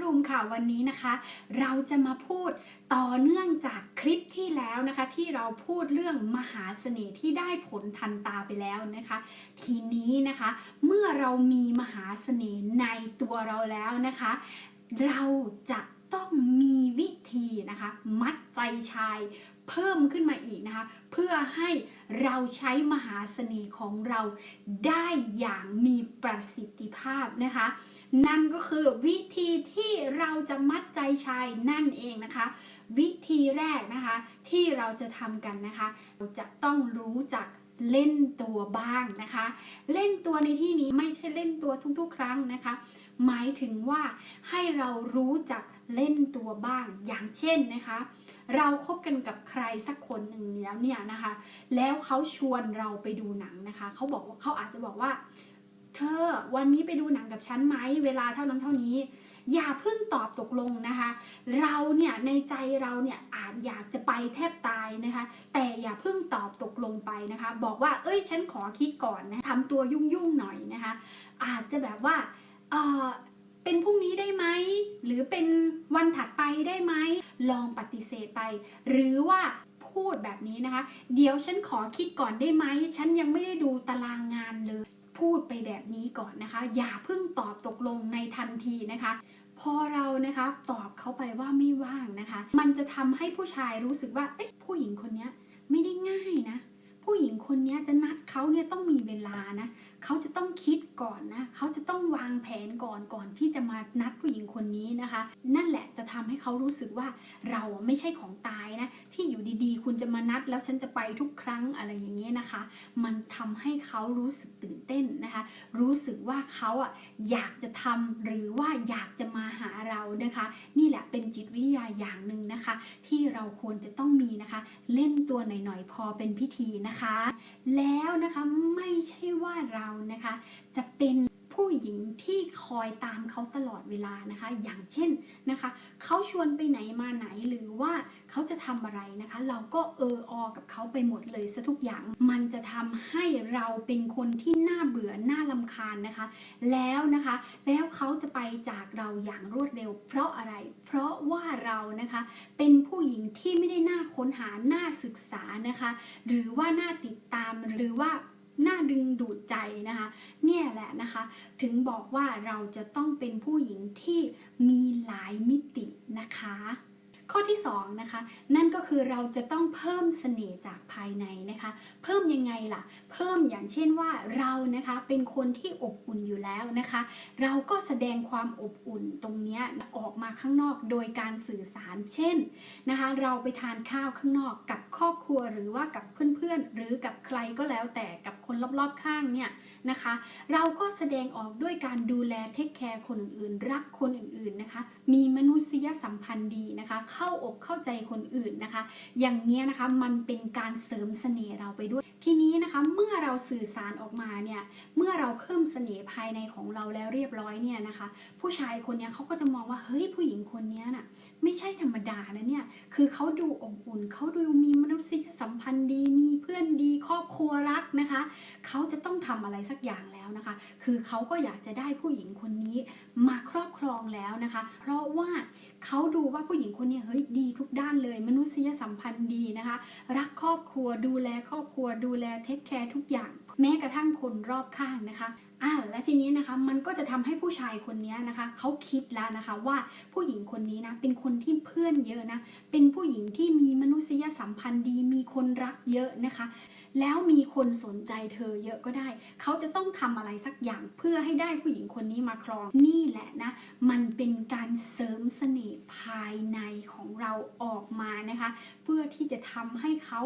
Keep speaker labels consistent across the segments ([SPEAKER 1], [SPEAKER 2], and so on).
[SPEAKER 1] รูมค่ะวันนี้นะคะ เราจะมาพูดต่อเนื่องจากคลิปที่แล้วนะคะ ที่เราพูดเรื่องมหาเสน่ห์ที่ได้ผลทันตาไปแล้วนะคะ ทีนี้นะคะ เมื่อเรามีมหาเสน่ห์ในตัวเราแล้วนะคะ เราจะต้องมีวิธีนะคะ มัดใจชาย เพิ่มขึ้นมาอีกนะคะ เพื่อให้เราใช้มหาเสน่ห์ของเราได้อย่างมีประสิทธิภาพนะคะ นั่นก็คือวิธีที่เราจะมัดใจชายนั่นเองนะคะ วิธีแรกนะคะที่เราจะทำกันนะคะ เราจะต้องรู้จักเล่นตัวบ้างนะคะ เล่นตัวในที่นี้ไม่ใช่เล่นตัวทุกๆ ครั้งนะคะ หมายถึงว่าให้เรารู้จักเล่นตัวบ้างอย่างเช่นนะคะ เราคบกันกับใครสักคนหนึ่งแล้วเนี่ยนะคะ แล้วเขาชวนเราไปดูหนังนะคะ เขาบอกว่าเขาอาจจะบอกว่า เธอวันนี้ไปดูหนังกับฉันไหมเวลาเท่านั้นเท่านี้ อย่าเพิ่งตอบตกลงนะคะ เราเนี่ยในใจเราเนี่ยอาจอยากจะไปแทบตายนะคะ แต่อย่าเพิ่งตอบตกลงไปนะคะ บอกว่าเอ้ยฉันขอคิดก่อนนะทำตัวยุ่งๆหน่อยนะคะ อาจจะแบบว่าเออ เป็นพรุ่งนี้ได้ไหม หรือเป็นวันถัดไปได้ไหม ลองปฏิเสธไป หรือว่าพูดแบบนี้นะคะ เดี๋ยวฉันขอคิดก่อนได้ไหม ฉันยังไม่ได้ดูตารางงานเลย พูดไปแบบนี้ก่อนนะคะ อย่าเพิ่งตอบตกลงในทันทีนะคะพอเรานะคะตอบเขาไปว่าไม่ว่างนะคะ มันจะทำให้ผู้ชายรู้สึกว่าเอ้ยผู้หญิงคนนี้ไม่ได้ง่ายนะ ผู้หญิงคนนี้จะนัดเขาเนี่ยต้องมีเวลานะ เขาจะต้องคิดก่อนนะ เขาจะต้องวางแผนก่อนก่อนที่จะมานัดผู้หญิงคนนี้นะคะ นั่นแหละจะทำให้เขารู้สึกว่าเราไม่ใช่ของตายนะ ที่อยู่ดีๆ คุณจะมานัดแล้วฉันจะไปทุกครั้งอะไรอย่างเงี้ยนะคะ มันทำให้เขารู้สึกตื่นเต้นนะคะ รู้สึกว่าเขาอะอยากจะทำหรือว่าอยากจะมาหาเรานะคะ นี่แหละเป็นจิตวิทยาอย่างหนึ่งนะคะ ที่เราควรจะต้องมีนะคะ เล่นตัวหน่อยๆพอเป็นพิธีนะคะ แล้วนะคะไม่ใช่ว่าเรานะคะ จะเป็นผู้หญิงที่คอยตามเขาตลอดเวลานะคะ อย่างเช่นนะคะเขาชวนไปไหนมาไหนหรือว่าเขาจะทำอะไรนะคะ เราก็เออออกับเขาไปหมดเลยซะทุกอย่างมันจะทำให้เราเป็นคนที่น่าเบื่อน่าลำคาญนะคะ แล้วนะคะ แล้วเขาจะไปจากเราอย่างรวดเร็ว เพราะอะไร เพราะว่าเรานะคะ เป็นผู้หญิงที่ไม่ได้น่าค้นหาน่าศึกษานะคะ หรือว่าน่าติดตามหรือว่า น่าดึงดูดใจนะคะ เนี่ยแหละนะคะ ถึงบอกว่าเราจะต้องเป็นผู้หญิงที่มีหลายมิตินะคะ ข้อที่2นะคะนั่นก็คือเราจะต้องเพิ่มเสน่ห์จากภายในนะคะ เพิ่มยังไงล่ะ เพิ่มอย่างเช่นว่าเรานะคะเป็นคนที่อบอุ่นอยู่แล้วนะคะ เราก็แสดงความอบอุ่นตรงนี้ออกมาข้างนอกโดยการสื่อสารเช่นนะคะ เราไปทานข้าวข้างนอกกับครอบครัวหรือว่ากับเพื่อนๆ หรือกับใครก็แล้วแต่กับคนรอบๆข้างเนี่ยนะคะ เราก็แสดงออกด้วยการดูแลเทคแคร์คนอื่นๆ รักคนอื่นๆนะคะ มีมนุษยสัมพันธ์ดีนะคะเข้าาอกเข้าใจคนอื่นนะคะ อย่างเนี้ยนะคะมันเป็นการเสริมเสน่ห์เราไปด้วย ทีนี้นะคะเมื่อเราสื่อสารออกมาเนี่ยเมื่อเราเพิ่มเสน่ห์ภายในของเราแล้วเรียบร้อยเนี่ยนะคะ ผู้ชายคนเนี้ยเขาก็จะมองว่าเฮ้ยผู้หญิงคนเนี้ยน่ะไม่ใช่ธรรมดานะเนี่ยคือเขาดูอบอุ่นเขาดูมีมนุษยสัมพันธ์ดีมีเพื่อนดีครอบครัวรักนะคะ เขาจะต้องทำอะไรสักอย่างแล้วนะคะ คือเขาก็อยากจะได้ผู้หญิงคนนี้มาครอบครองแล้วนะคะ เพราะว่าเขาดูว่าผู้หญิงคนนี้เฮ้ยดีทุกด้านเลย มนุษยสัมพันธ์ดีนะคะ รักครอบครัวดูแลครอบครัวดูแลเทคแคร์ทุกอย่าง แม้กระทั่งคนรอบข้างนะคะอ่าและทีนี้นะคะมันก็จะทำให้ผู้ชายคนนี้นะคะเขาคิดแล้วนะคะว่าผู้หญิงคนนี้นะเป็นคนที่เพื่อนเยอะนะเป็นผู้หญิงที่มีมนุษยสัมพันธ์ดี มีคนรักเยอะนะคะ แล้วมีคนสนใจเธอเยอะก็ได้ เขาจะต้องทำอะไรสักอย่างเพื่อให้ได้ผู้หญิงคนนี้มาครองนี่แหละนะมันเป็นการเสริมเสน่ห์ภายในของเราออกมานะคะ เพื่อที่จะทำให้เขา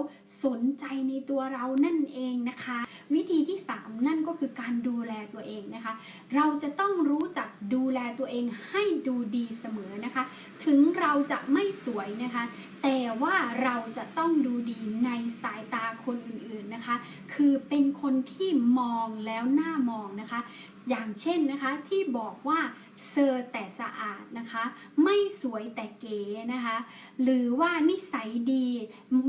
[SPEAKER 1] สนใจในตัวเรานั่นเองนะคะวิิธีที่ 3 นั่นก็คือการดูแลตัวเองนะคะ เราจะต้องรู้จักดูแลตัวเองให้ดูดีเสมอนะคะ ถึงเราจะไม่สวยนะคะ แต่ว่าเราจะต้องดูดีในสายตาคนอื่นๆนะคะ คือเป็นคนที่มองแล้วน่ามองนะคะ อย่างเช่นนะคะที่บอกว่าเซอร์แต่สะอาดนะคะ ไม่สวยแต่เก๋นะคะ หรือว่านิสัยดี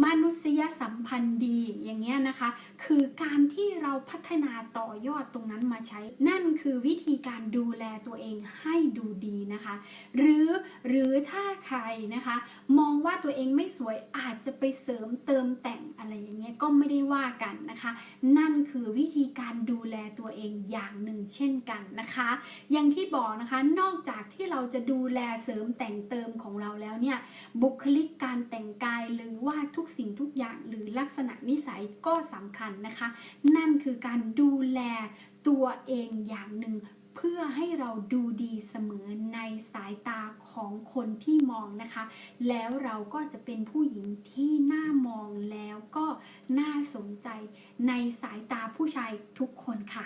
[SPEAKER 1] มนุษยสัมพันธ์ดีอย่างเงี้ยนะคะ คือการที่เราพัฒนาต่อยอดตรงนั้นมาใช้ นั่นคือวิธีการดูแลตัวเองให้ดูดีนะคะ หรือหรือถ้าใครนะคะ มองว่าตัวเองไม่สวยอาจจะไปเสริมเติมแต่งอะไรอย่างเงี้ยก็ไม่ได้ว่ากันนะคะ นั่นคือวิธีการดูแลตัวเองอย่างหนึ่งเช่นกันนะคะ อย่างที่บอกนะคะนอกจากที่เราจะดูแลเสริมแต่งเติมของเราแล้วเนี่ยบุคลิกการแต่งกายหรือว่าทุกสิ่งทุกอย่างหรือลักษณะนิสัยก็สำคัญนะคะ นั่นคือการดูแลตัวเองอย่างหนึ่งเพื่อให้เราดูดีเสมอในสายตาของคนที่มองนะคะ แล้วเราก็จะเป็นผู้หญิงที่น่ามองแล้วก็น่าสนใจในสายตาผู้ชายทุกคนค่ะ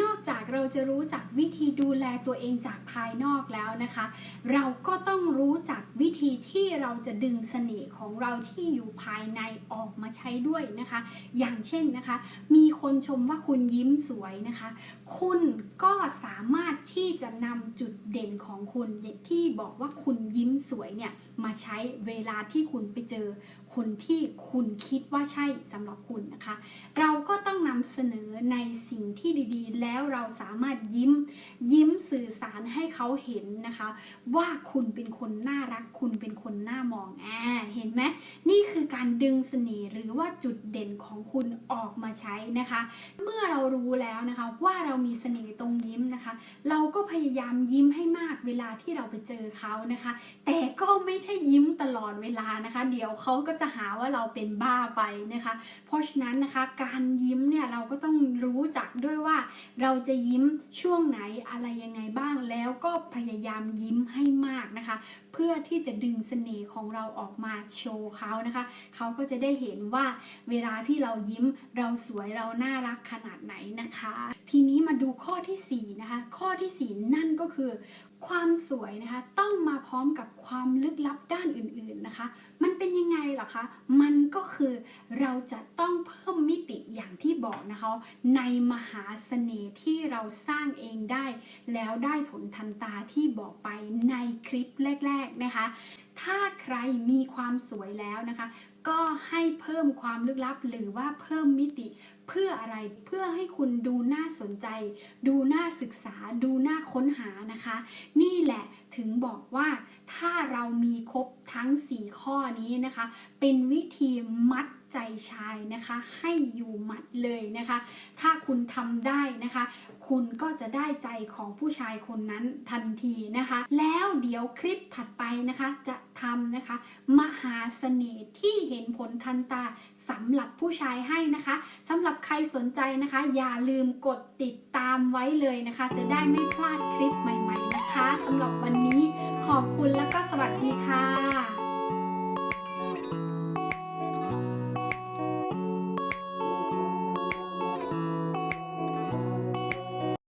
[SPEAKER 1] นอกจากเราจะรู้จักวิธีดูแลตัวเองจากภายนอกแล้วนะคะ เราก็ต้องรู้จักวิธีที่เราจะดึงเสน่ห์ของเราที่อยู่ภายในออกมาใช้ด้วยนะคะ อย่างเช่นนะคะ มีคนชมว่าคุณยิ้มสวยนะคะ คุณก็สามารถที่จะนำจุดเด่นของคุณที่บอกว่าคุณยิ้มสวยเนี่ยมาใช้เวลาที่คุณไปเจอ คนที่คุณคิดว่าใช่สำหรับคุณนะคะ เราก็ต้องนำเสนอในสิ่งที่ดีๆ แล้วเราสามารถยิ้ม ยิ้มสื่อสารให้เขาเห็นนะคะ ว่าคุณเป็นคนน่ารัก คุณเป็นคนน่ามองอ่าเห็นไหมนี่คือการดึงเสน่ห์หรือว่าจุดเด่นของคุณออกมาใช้นะคะ เมื่อเรารู้แล้วนะคะว่าเรามีเสน่ห์ตรงยิ้มนะคะ เราก็พยายามยิ้มให้มากเวลาที่เราไปเจอเขานะคะ แต่ก็ไม่ใช่ยิ้มตลอดเวลานะคะ เดี๋ยวเขาก็จะหาว่าเราเป็นบ้าไปนะคะ เพราะฉะนั้นนะคะการยิ้มเนี่ยเราก็ต้องรู้จักด้วยว่า เราจะยิ้มช่วงไหนอะไรยังไงบ้างแล้วก็พยายามยิ้มให้มากนะคะ เพื่อที่จะดึงเสน่ห์ของเราออกมาโชว์เขานะคะ เขาก็จะได้เห็นว่าเวลาที่เรายิ้มเราสวยเราน่ารักขนาดไหนนะคะ ทีนี้มาดูข้อที่4นะคะข้อทีสี่4 นั่นก็คือความสวยนะคะต้องมาพร้อมกับความลึกลับด้านอื่นๆนะคะ มันเป็นยังไงหรอคะ มันก็คือเราจะต้องเพิ่มมิติอย่างที่บอกนะคะ ในมหาเสน่ห์ที่เราสร้างเองได้ แล้วได้ผลทันตาที่บอกไปในคลิปแรก ๆนะคะ ถ้าใครมีความสวยแล้วนะคะ ก็ให้เพิ่มความลึกลับหรือว่าเพิ่มมิติ เพื่ออะไรเพื่อให้คุณดูน่าสนใจ ดูน่าศึกษา ดูน่าค้นหานะคะ นี่แหละถึงบอกว่าถ้าเรามีครบทั้ง 4 ข้อนี้นะคะ เป็นวิธีมัด ใจชายนะคะ ให้อยู่หมัดเลยนะคะ ถ้าคุณทำได้นะคะ คุณก็จะได้ใจของผู้ชายคนนั้นทันทีนะคะ แล้วเดี๋ยวคลิปถัดไปนะคะจะทำนะคะ มหาเสน่ห์ที่เห็นผลทันตาสำหรับผู้ชายให้นะคะสำหรับใครสนใจนะคะ อย่าลืมกดติดตามไว้เลยนะคะ จะได้ไม่พลาดคลิปใหม่ ๆ นะคะสำหรับวันนี้ขอบคุณและก็สวัสดีค่ะ